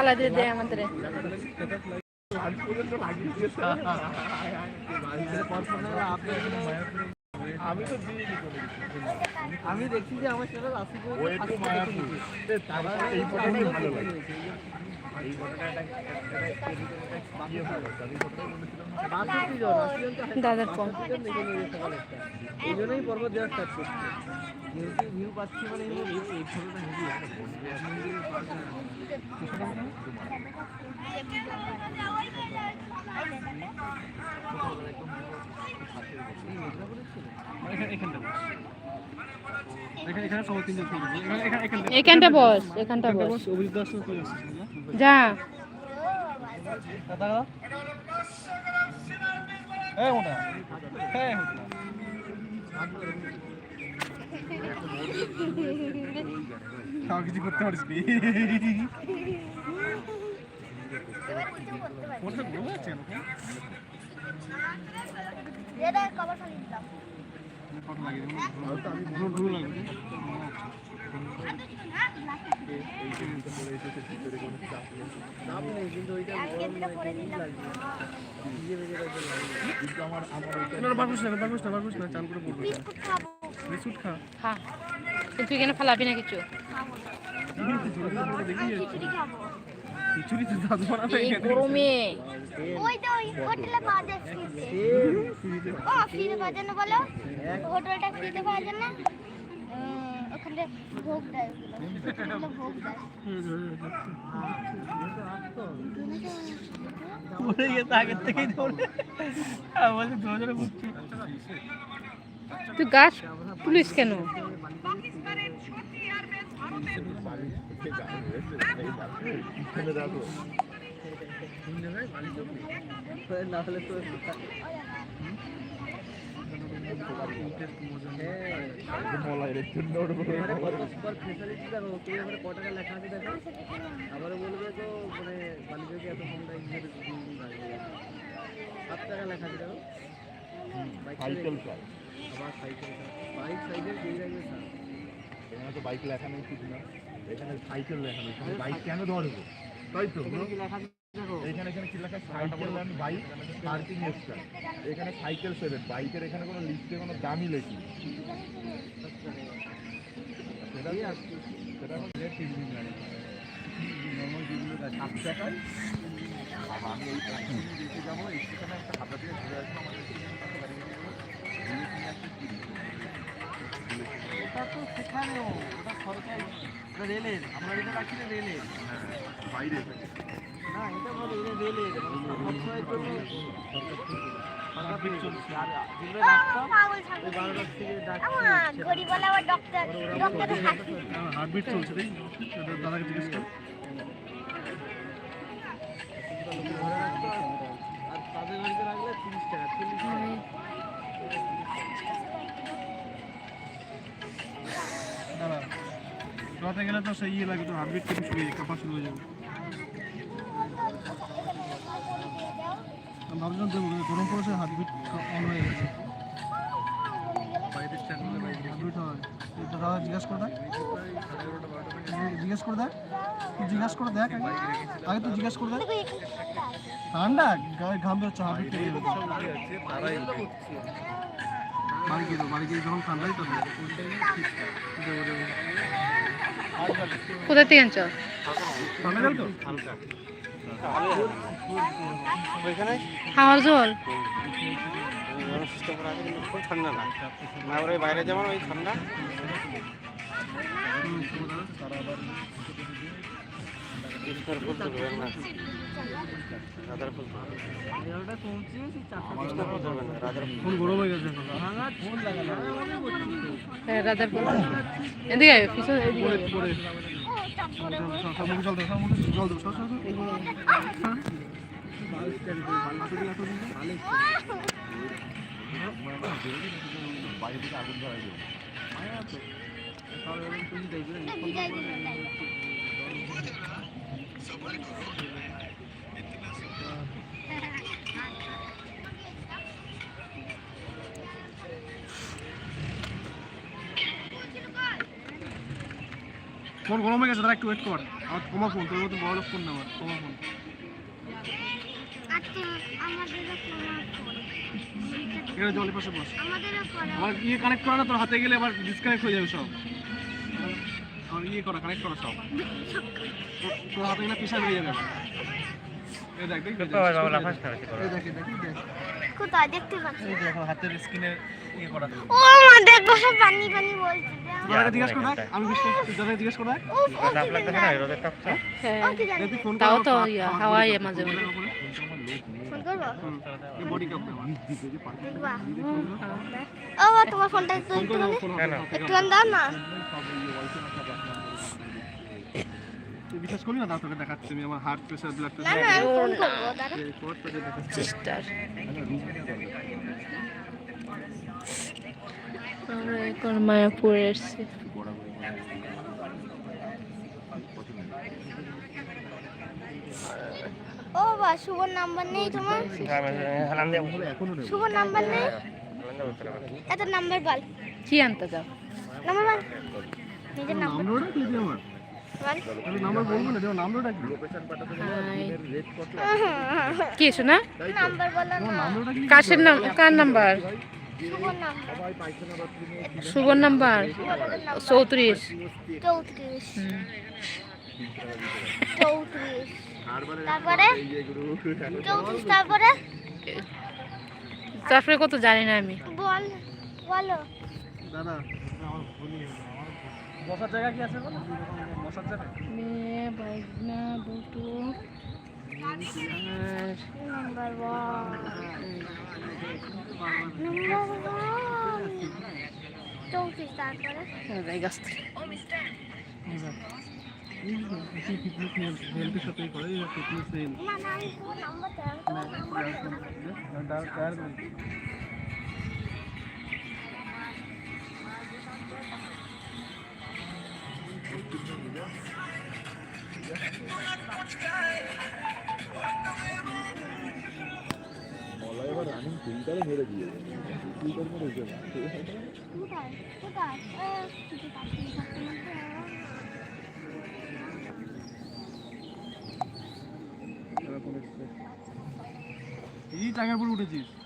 ফালা দিয়ে দেয় আমাদের। আমি তো আমি দেখছি যে আমার তারপর এই ফটোটাই ভালো লাগে। দাদার এই জন্যই পর্বত দেওয়ার যেহেতু ভিউ পাচ্ছি মানে এই ফটোটা এখানটা বস এখানটা বস। যা। হ্যাঁ হ্যাঁ সব কিছু করতে পারিস নি চান করে বিস্কুট খা। খা কিন্তু এখানে ফালাবি না কিছু? ওই হোটেলে না বলো হোটেলটা না আগের তুই গাছ পুলিশ কেন এখানে দেখো না হলে তো মলাই রে চুন্ড উঠবো ফেসিলিটি দেখো তুমি এবারে ক টাকা লেখা আছে দেখো আবার বলবে তো মানে বালিকাকে এত কম টাকা সাত টাকা লেখা আছে দেখো সাইকেল আবার সাইকেল বাইক সাইকেল যেই রাখবে স্যার এখানে তো বাইক লেখা নেই কিছু না এখানে সাইকেল লেখা নেই বাইক কেন ধরবো? তাই তো এখানে এখানে এখানে কি লেখা cycle and bike parking extra এখানে সাইকেল সেভেন বাইকের এখানে কোনো লিস্টে কোনো দামই লেখি সেটা সেটা নর্মাল যেগুলো সাত টাকায় আমি এই দেখতে যাব। স্টেশনে একটা হাতা দিয়ে ঘুরে আসব। আমাদের ওটা তো সেখানেও। ওটা সরকারি। রেলের আমরা যেটা রাখি না রেলের? বাইরে। না এটা বলে এটা রেলের। হার্টবিট চলছে। দাদাকে জিজ্ঞেস কর। আর তাদের বাড়িতে রাখলে রাতে গেলে তো সেই ইয়ে লাগে তো হার্টবিট কেটে শুয়ে যাবে কাপা শুরু হয়ে যাবে। ভাবছিলাম দেবো কিন্তু গরম পড়েছে হার্টবিট অন হয়ে গেছে। হার্টবিট হয়। দাদা জিজ্ঞেস করে দেখ। জিজ্ঞেস করে দেখ। তুই জিজ্ঞেস করে দেখ আগে। তুই জিজ্ঞেস করে দেখ। ঠান্ডা গায়ে ঘাম বেরোচ্ছে হার্টবিট কেটে বাড়ি গিয়ে বাড়ি গিয়ে যখন ঠান্ডাই তো কোথা থেকে আনছো? হাওয়ার জল? ঠান্ডা না বাইরে যেমন ওই ঠান্ডা কৃষ্ণের ফুল ফুল ফুল ফুল হয়ে রাধার ফোন এদিকে পিছনে বাইরে থেকে আগুন ধরা যাবে ফোন গরম হয়ে গেছে তারা একটু ওয়েট কর। আমার কমা ফোন তোর মতো বড় লোক ফোন না আমার কমা ফোন। জলের পাশে বস। আমার ইয়ে কানেক্ট করা না তোর হাতে গেলে আবার ডিসকানেক্ট হয়ে যাবে সব। আমার ইয়ে করা কানেক্ট করা সব। তোর- তোর হাতে গেলে হয়ে যাবে। দেখ কোথায়? দেখতে পাচ্ছি। দেখো হাতের স্ক্রিনে ইয়ে করা। ও মা দেখো সব পানি পানি বলছে। হ্যাঁ তাও তো ইয়া, হাওয়ায় মাঝে তোমার ফোনটা একটু? একটুখানি দাও না বিশ্বাস করলি না দাও তোকে দেখাচ্ছি আমি আমার হার্ট প্রেসার ব্লাড না না আমি ফোন করব প্রেসার আমরা এখন মায়াপুরে এসেছি ও বা শুভর নাম্বার নেই তোমার? হালান শুভর নাম্বার নেই? হালান দেবো তোরা এত নাম্বার বল। কি আনতে যাও? নাম্বার বল। নিজের নাম্বার। কি শোনা? কার নাম্বার? শুভর নাম্বার? চৌত্রিশ। তারপরে? কত জানি না আমি। বল বলো। বসার জায়গা কি আছে বলো? বসার জায়গা? মেয়ে নাম্বার নাম্বার গাছ থেকে। করে ফিল্টারে মেরে থাকতে মধ্যে। এই টাকার উপরে উঠেছিস